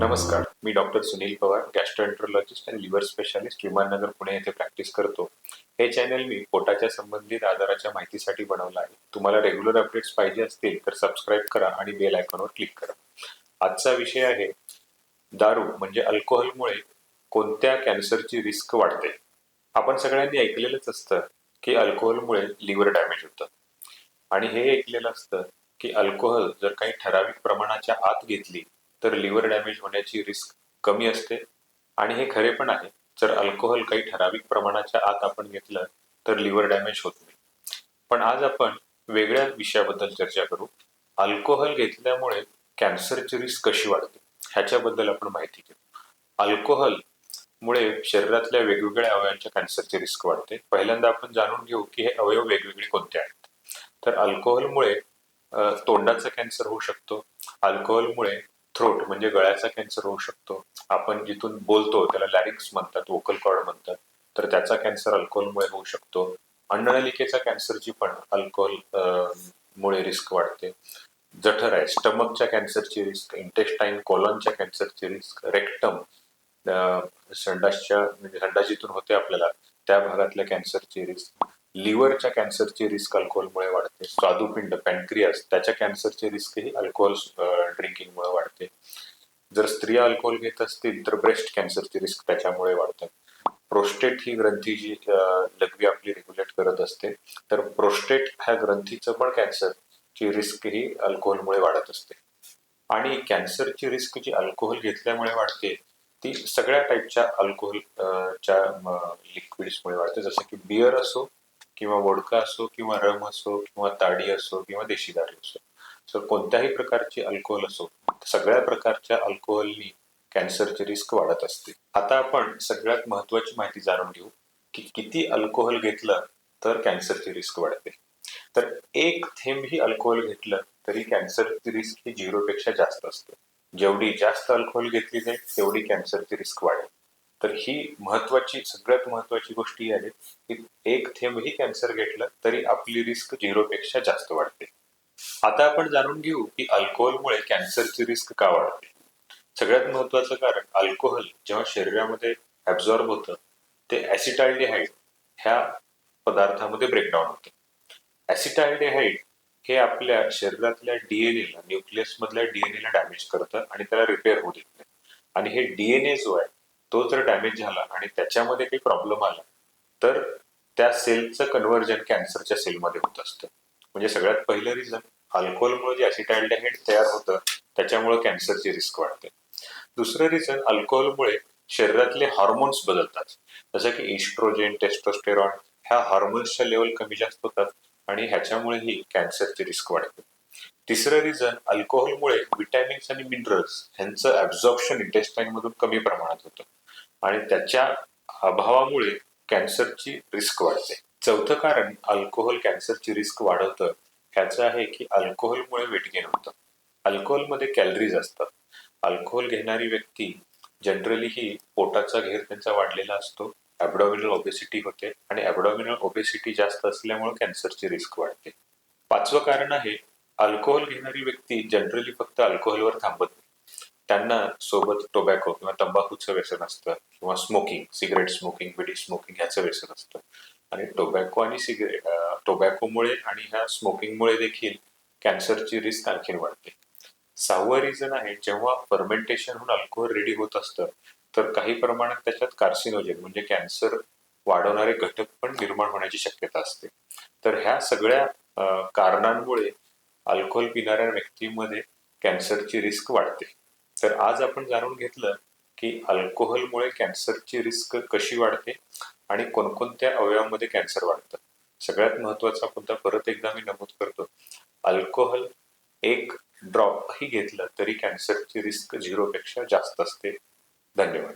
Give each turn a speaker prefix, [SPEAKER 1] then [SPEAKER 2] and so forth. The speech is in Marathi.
[SPEAKER 1] नमस्कार. मी डॉक्टर सुनील पवार गॅस्ट्रोएंट्रोलॉजिस्ट आणि लिव्हर स्पेशालिस्ट विमाननगर पुणे येथे प्रॅक्टिस करतो. हे चॅनल मी पोटाच्या संबंधित आजाराच्या माहितीसाठी बनवलं आहे. तुम्हाला रेग्युलर अपडेट्स पाहिजे असतील तर सबस्क्राईब करा आणि बेल आयकॉनवर क्लिक करा. आजचा विषय आहे दारू म्हणजे अल्कोहोलमुळे कोणत्या कॅन्सरची रिस्क वाढते? आपण सगळ्यांनी ऐकलेलंच असतं की अल्कोहोलमुळे लिव्हर डॅमेज होतं. आणि हे ऐकलेलं असतं की अल्कोहोल जर काही ठराविक प्रमाणाच्या आत घेतली तर लिव्हर डॅमेज होण्याची रिस्क कमी असते. आणि हे खरे पण आहे. जर अल्कोहोल काही ठराविक प्रमाणाच्या आत आपण घेतलं तर लिव्हर डॅमेज होत नाही. पण आज आपण वेगळ्या विषयाबद्दल चर्चा करू. अल्कोहोल घेतल्यामुळे कॅन्सरची रिस्क कशी वाढते ह्याच्याबद्दल आपण माहिती घेऊ. अल्कोहोल मुळे शरीरातल्या वेगवेगळ्या अवयवांच्या कॅन्सरची रिस्क वाढते. पहिल्यांदा आपण जाणून घेऊ की हे अवयव वेगवेगळे कोणते आहेत. तर अल्कोहोलमुळे तोंडाचा कॅन्सर होऊ शकतो. अल्कोहोलमुळे थ्रोट म्हणजे गळ्याचा कॅन्सर होऊ शकतो. आपण जिथून बोलतो त्याला लॅरिक्स म्हणतात वोकल कॉर्ड म्हणतात तर त्याचा कॅन्सर अल्कोहोलमुळे होऊ शकतो. अन्ननलिकेचा कॅन्सरची पण अल्कोहोल मुळे रिस्क वाढते. जठर आहे स्टमकच्या कॅन्सरची रिस्क इंटेस्टाईन कॉलॉनच्या कॅन्सरची रिस्क रेक्टम संडासच्या म्हणजे संडास जिथून होते आपल्याला त्या भागातल्या कॅन्सरची रिस्क लिव्हरच्या कॅन्सरची रिस्क अल्कोहोलमुळे वाढते. स्वादुपिंड पॅनक्रियास त्याच्या कॅन्सरची रिस्क ही अल्कोहोल ड्रिंकिंगमुळे वाढते. जर स्त्रिया अल्कोहोल घेत असतील तर ब्रेस्ट कॅन्सरची रिस्क त्याच्यामुळे वाढते. प्रोस्टेट ही ग्रंथी जी लघवी आपली रेग्युलेट करत असते तर प्रोस्टेट ह्या ग्रंथीचं पण कॅन्सरची रिस्क ही अल्कोहोलमुळे वाढत असते. आणि कॅन्सरची रिस्क जी अल्कोहोल घेतल्यामुळे वाढते ती सगळ्या टाईपच्या अल्कोहोल च्या लिक्विड्समुळे वाढते. जसं की बियर असो किंवा वोडका असो किंवा रम असो किंवा ताडी असो किंवा देशी दारू असो. सो कोणत्याही प्रकारची अल्कोहोल असो सगळ्या प्रकारच्या अल्कोहोलनी कॅन्सरची रिस्क वाढत असते. आता आपण सगळ्यात महत्वाची माहिती जाणून घेऊ की किती अल्कोहोल घेतलं तर कॅन्सरची रिस्क वाढते. तर एक थेंबही अल्कोहोल घेतलं तरी कॅन्सरची रिस्क ही झिरोपेक्षा जास्त असते. जेवढी जास्त अल्कोहोल घेतली जाईल तेवढी कॅन्सरची रिस्क वाढेल. तर ही महत्वाची सगळ्यात महत्वाची गोष्ट ही आहे की एक थेंबही कॅन्सर घेतलं तरी आपली रिस्क झिरोपेक्षा जास्त वाढते. आता आपण जाणून घेऊ की अल्कोहोलमुळे कॅन्सरची रिस्क का वाढते. सगळ्यात महत्वाचं कारण अल्कोहोल जेव्हा शरीरामध्ये ऍब्झॉर्ब होतं ते ऍसिटाल्डिहाइड ह्या पदार्थामध्ये ब्रेकडाऊन होतं. ऍसिटाल्डिहाइड हे आपल्या शरीरातल्या डीएनएला न्यूक्लियस मधल्या डीएनएला डॅमेज करतं आणि त्याला रिपेअर होऊ देत नाही. आणि हे डीएनए जो आहे तो जर डॅमेज झाला आणि त्याच्यामध्ये काही प्रॉब्लेम आला तर त्या सेलचं कन्व्हर्जन कॅन्सरच्या सेलमध्ये होत असतं. म्हणजे सगळ्यात पहिलं रिझन अल्कोहोलमुळे जे ऍसिटाल्डिहाइड तयार होतं त्याच्यामुळे कॅन्सरची रिस्क वाढते. दुसरं रिझन अल्कोहोलमुळे शरीरातले हॉर्मोन्स बदलतात. जसं की इस्ट्रोजेन टेस्टोस्टेरॉन ह्या हॉर्मोन्सच्या लेवल कमी जास्त होतात आणि ह्याच्यामुळेही कॅन्सरची रिस्क वाढते. तिसरं रिझन अल्कोहोलमुळे विटॅमिन्स आणि मिनरल्स ह्यांचं ऍब्झॉर्प्शन इंटेस्टाईन मधून कमी प्रमाणात होतं. आणि त्याच्या अभावामुळे कॅन्सरची रिस्क वाढते. चौथं कारण अल्कोहोल कॅन्सरची रिस्क वाढवतं. ह्याचं आहे की अल्कोहोलमुळे वेट गेन होतं. अल्कोहोलमध्ये कॅलरीज असतात. अल्कोहोल घेणारी व्यक्ती जनरली ही पोटाचा घेर त्यांचा वाढलेला असतो. ॲबडॉमिनल ओबेसिटी होते. आणि ॲबडॉमिनल ओबेसिटी जास्त असल्यामुळे कॅन्सरची रिस्क वाढते. पाचवं कारण आहे अल्कोहोल घेणारी व्यक्ती जनरली फक्त अल्कोहोलवर थांबत नाही. त्यांना सोबत टोबॅको किंवा तंबाखूचं व्यसन असतं किंवा smoking cigarette smoking bidi smoking ह्याचं व्यसन असतं. आणि टोबॅको आणि सिगरेट टोबॅकोमुळे आणि ह्या स्मोकिंगमुळे देखील कॅन्सरची रिस्क आणखीन वाढते. सहावं रिझन आहे जेव्हा फर्मेंटेशन होऊन अल्कोहोल रेडी होत असतं तर काही प्रमाणात त्याच्यात कार्सिनोजेन म्हणजे कॅन्सर वाढवणारे घटक पण निर्माण होण्याची शक्यता असते. तर ह्या सगळ्या कारणांमुळे अल्कोहोल पिणाऱ्या व्यक्तीमध्ये कॅन्सरची रिस्क वाढते. तर आज आपण जाणून घेतलं की अल्कोहोलमुळे कॅन्सरची रिस्क कशी वाढते आणि कोणकोणत्या अवयवामध्ये कॅन्सर वाढतं. सगळ्यात महत्त्वाचा मुद्दा परत एकदा मी नमूद करतो. अल्कोहोल एक ड्रॉप ही घेतलं तरी कॅन्सरची रिस्क झिरोपेक्षा जास्त असते. धन्यवाद.